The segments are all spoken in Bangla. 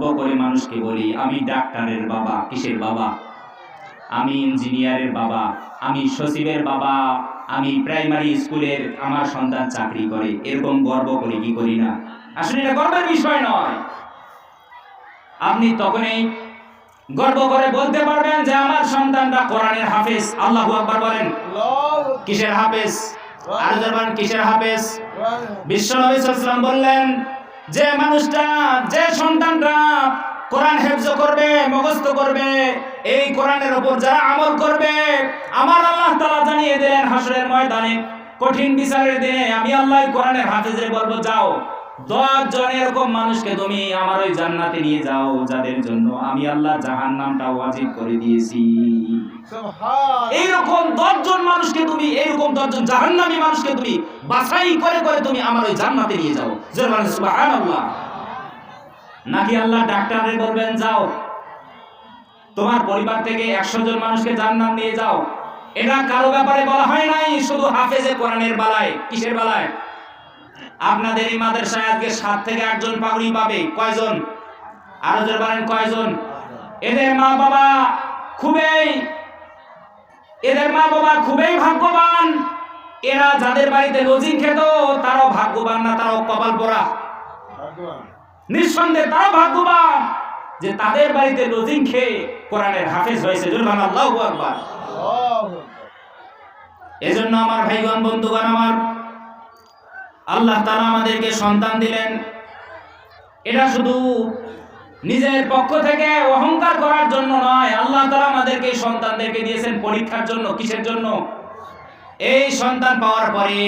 গর্ব করে মানুষকে বলি আমি ডাক্তারের বাবা কিসের বাবা? আমি ইঞ্জিনিয়ারের বাবা আমি সচিবের বাবা আমি প্রাইমারি স্কুলের আমার সন্তান চাকরি করে এরকম গর্ব করি কি করি না? আসলে এটা গর্বের বিষয় নয়। আপনি তখনই গর্ব করে বলতে পারবেন যে আমার সন্তানটা কোরআনের হাফেজ। আল্লাহ আকবার বলেন। কিসের হাফেজ? আর কিসের হাফেজ? বিশ্বনবী সাল্লাল্লাহু বললেন যে মানুষটা, যে সন্তানরা কোরআন হেফজ করবে, মুখস্থ করবে, এই কোরআনের উপর যারা আমল করবে, আমার আল্লাহ তাআলা জানিয়ে দিলেন হাসরের ময়দানে, কঠিন বিচারের দিনে আমি আল্লাহ কোরআনের হাফেজরে বলব, যাও। দশ জন এরকম মানুষকে তুমি আমার ওই জান্নাতে নিয়ে যাও যাদের জন্য আমি আল্লাহ জাহান্নামটা ওয়াজিব করে দিয়েছি। এইরকম দশজন মানুষকে তুমি এইরকম দশজন জাহান্নামী মানুষকে তুমি বাছাই করে করে তুমি আমার ওই জান্নাতে নিয়ে যাও। সুবহানাল্লাহ। নাকি আল্লাহ ডাক্তারে বলবেন যাও। তোমার পরিবার থেকে একশো জন মানুষকে জান্নাত নিয়ে যাও। এটা কারও ব্যাপারে বলা হয় নাই শুধু হাফেজে কোরআনের বেলায় কিসের বেলায়? আপনাদের এই মাদ্রাসায় আজকে সাত থেকে আটজন পাগড়ি পাবে। কয়জন? আরও জোরে বলেন কয়জন? এদের মা বাবা খুবই এদের মা বাবা খুবই ভাগ্যবান। এরা যাদের বাড়িতে লজিং খেত তারাও ভাগ্যবান না তারাও কপাল পরা নিঃসন্দেহে তারাও ভাগ্যবান যে তাদের বাড়িতে লজিং খেয়ে কোরআনের হাফেজ হয়েছে। জুলমান আল্লাহু আকবার। এজন্য আমার ভাইগণ বন্ধুগণ আমার আল্লাহ তাআলা আমাদেরকে সন্তান দিলেন। এটা শুধু নিজের পক্ষ থেকে অহংকার করার জন্য নয় আল্লাহ তাআলা আমাদেরকে সন্তানদেরকে দিয়েছেন পরীক্ষার জন্য কিসের জন্য? এই সন্তান পাওয়ার পরে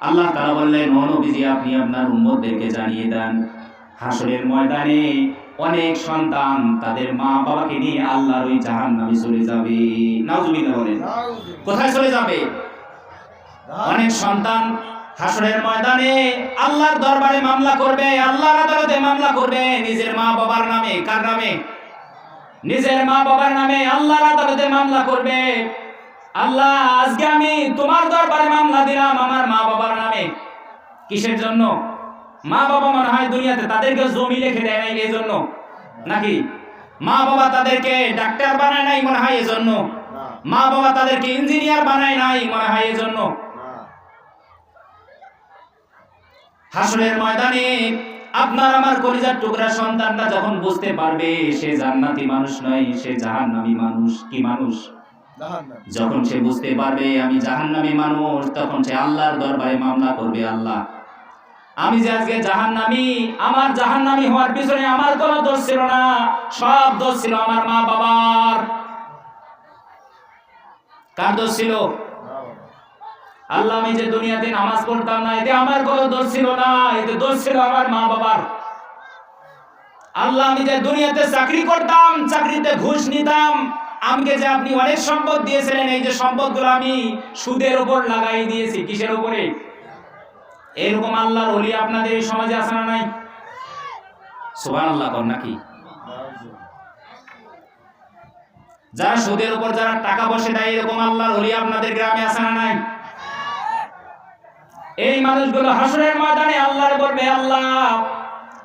আল্লাহ তাআলা বললেন নবীজি আপনি আপনার উম্মতদেরকে জানিয়ে দেন হাসরের ময়দানে অনেক সন্তান তাদের মা বাবাকে নিয়ে আল্লাহর ওই জাহান্নামে চলে যাবে। নাউজুবিল্লাহ বলেন। কোথায় চলে যাবে? অনেক সন্তান হাসরের ময়দানে আল্লাহর দরবারে মামলা করবে আল্লাহর আদালতে মামলা করবে নিজের মা বাবার নামে কার নামে? নিজের মা বাবার নামে আল্লাহর আদালতে মামলা করবে। আল্লাহ আজকে আমি তোমার দরবারে মামলা দিলাম আমার মা বাবার নামে। কিসের জন্য? মা বাবা মনে হয় দুনিয়াতে তাদেরকে জমি লিখে দেয় নাই এই জন্য নাকি? মা বাবা তাদেরকে ডাক্তার বানায় নাই মনে হয় এজন্য। মা বাবা তাদেরকে ইঞ্জিনিয়ার বানায় নাই মনে হয় এজন্য। হাসরের ময়দানে আপনার আমার কলিজার টুকরা সন্তানটা যখন বুঝতে পারবে সে জান্নাতি মানুষ নয় সে জাহান্নামী মানুষ। কি মানুষ? যখন সে বুঝতে পারবে আমি জাহান্নামী মানুষ তখন সে আল্লাহর দরবারে মামলা করবে আল্লাহ। আমি যে আজকে জাহান্নামী আমার জাহান্নামী হওয়ার পিছনে আমার কোনো দোষ ছিল না সব দোষ ছিল আমার মা বাবার কার দোষ ছিল? আল্লাহ আমি যে দুনিয়াতে নামাজ পড়তাম না, এতে আমার কোনো দোষ ছিল না, এতে দোষ ছিল আমার মা বাবার আল্লাহ আমি যে দুনিয়াতে চাকরি করতাম, চাকরিতে ঘুষ নিতাম, আমাকে যে আপনি অনেক সম্পদ দিয়েছিলেন, এই যে সম্পদগুলো আমি সুদের উপর লাগাই দিয়েছি, কিসের উপরে? এরকম আল্লাহর ওলি আপনাদের এই সমাজে আছে না নাই? সুবান আল্লাহ কর নাকি? যারা সুদের উপর যারা টাকা বসে দেয়, এরকম আল্লাহর ওলি আপনাদের গ্রামে আছে না নাই? এই মানুষগুলো হাসরের ময়দানে আল্লাহর বলবে, আল্লাহ,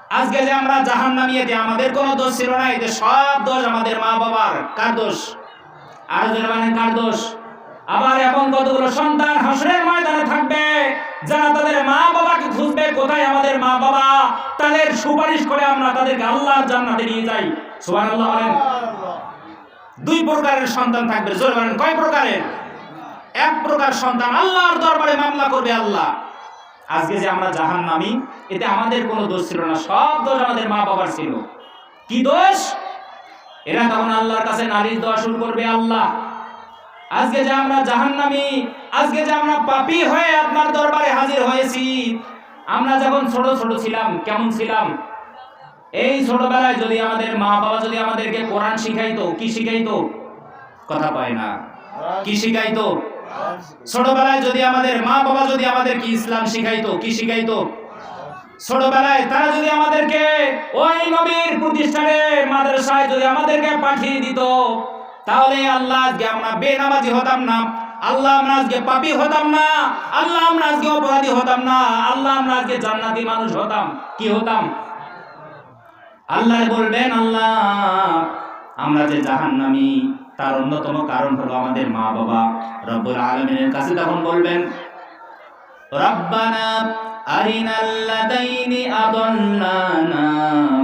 আজকে যে আমরা জাহান নামিয়ে যে আমাদের কোনো দোষ ছিল না এতে সব দোষ আমাদের মা বাবার। কার দোষ? আর মানে কার দোষ? আবার এমন কতগুলো সন্তান হাসরের ময়দানে থাকবে, যারা তাদের মা বাবাকে খুঁজবে, কোথায় আমাদের মা বাবা? তাদের সুপারিশ করে আমরা তাদেরকে আল্লাহর জান্নাতে নিয়ে যাই। সুবহানাল্লাহ বলেন। দুই প্রকারের সন্তান থাকবে, জোর বলেন, কয় প্রকারের? এক প্রকার সন্তান আল্লাহর দরবারে মামলা করবে আল্লাহ। আজকে যে আমরা জাহান নামি, এতে আমাদের কোনো দোষ ছিল না, সব দোষ আমাদের মা বাবার ছিল। কি দোষ? এরা তখন আল্লাহর কাছে নারীর দোয়া শুরু করবে, আল্লাহ, আজকে যে আমরা জাহান্নামী আজকে যে আমরা পাপি হয়ে আপনার দরবারে হাজির হয়েছি, আমরা যখন ছোট ছোট ছিলাম, কেমন ছিলাম? এই ছোটবেলায় যদি আমাদের মা বাবা যদি আমাদেরকে কোরআন শিখাইতো, কি শিখাইতো? কথা পায় না। কি শিখাইতো? ছোটবেলায় যদি আমাদের মা বাবা যদি আমাদের কি ইসলাম শিখাইতো, কি শিখাইতো? ছোটবেলায় তারা যদি আমাদেরকে ওই নবীর প্রতিষ্ঠানে মাদ্রাসায় যদি আমাদেরকে পাঠিয়ে দিত, তাহলে আল্লাহ আজকে আমরা বেনামাজি হতাম না, আল্লাহ আমরা আজকে পাপি হতাম না, আল্লাহ আমরা আজকে অপরাধী হতাম না, আল্লাহ আমরা আজকে জান্নাতি মানুষ হতাম। কি হতাম? আল্লাহ বলবেন, আল্লাহ, আমরা যে জাহান্নামী তার অন্যতম কারণ হলো আমাদের মা বাবা রব্বুল আলমিনের কাছে তখন বলবেন, রব্বানা আরিনাল লাদাইনি আদাল্লানা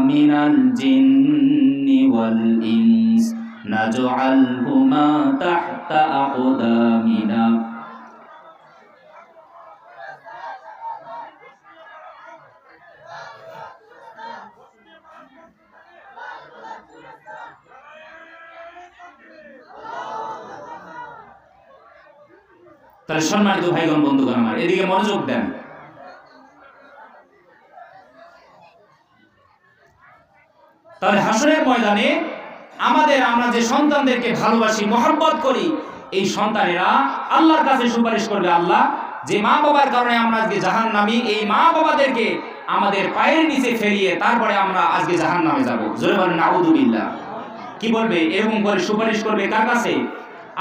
মিনাল জিন্নি ওয়াল ইনস নাজআলহুমা তাহতা আকদামিনা তাহলে সম্মানিত ভাইগণ, বন্ধুগণ আমার, এদিকে মনোযোগ দেন। তাহলে হাসরের ময়দানে আমাদের, আমরা যে সন্তানদেরকে ভালোবাসি, মহব্বত করি, এই সন্তানেরা আল্লাহর কাছে সুপারিশ করবে, আল্লাহ, যে মা বাবার কারণে আমরা আজকে জাহান নামি এই মা বাবাদেরকে আমাদের পায়ের নিচে ফেরিয়ে তারপরে আমরা আজকে জাহান নামে যাব। জোরে কি বলবে? এরকম করে সুপারিশ করবে কার কাছে?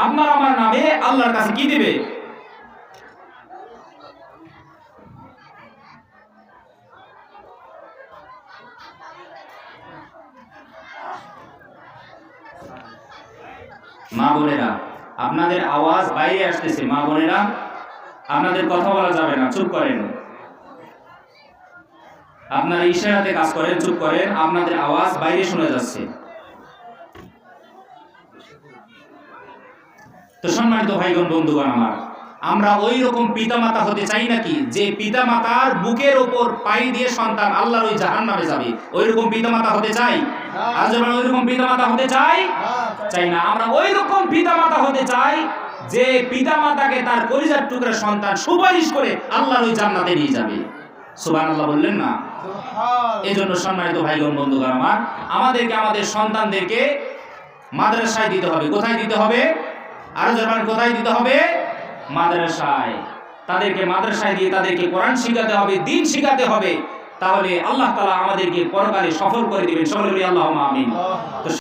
আপনার, আমার নামে আল্লাহর কাছে কি দিবে? মা বোনেরা, আপনাদের আওয়াজ বাইরে আসতেছে, মা বোনেরা। আপনাদের কথা বলা যাবে না, চুপ করেন। আপনারা ইশারাতে কাজ করেন, চুপ করেন, আপনাদের আওয়াজ বাইরে শোনা যাচ্ছে। তো সম্মানিত ভাইগণ, বন্ধুগণ আমার আমরা ওই রকম পিতামাতা হতে চাই নাকি? যে পিতামাতার বুকের ওপর পাই দিয়ে সন্তান আল্লাহর ওই জাহান নামে যাবে। ওই রকম পিতামাতা হতে চাই? আজ আমরা ওই রকম পিতামাতা হতে চাই? চাই না। আমরা ওই রকম পিতামাতা হতে চাই যে পিতামাতাকে তার পরিজার টুকরা সন্তান সুপারিশ করে আল্লাহর ওই জান্নাতে নিয়ে যাবে। সুবহানাল্লাহ বললেন না? এই জন্য সম্মানিত ভাইগণ বন্ধুগণ আমার আমাদেরকে আমাদের সন্তানদেরকে মাদ্রাসায় দিতে হবে। কোথায় দিতে হবে? আরও জানান কোথায় দিতে হবে? মাদ্রাসায়। তাদেরকে মাদ্রাসায় দিয়ে তাদেরকে কোরআন শিখাতে হবে দিন শিখাতে হবে। তাহলে আল্লাহ তালা আমাদেরকে পরকালে সফল করে দেবেন। সকলে আল্লাহ আমিন তো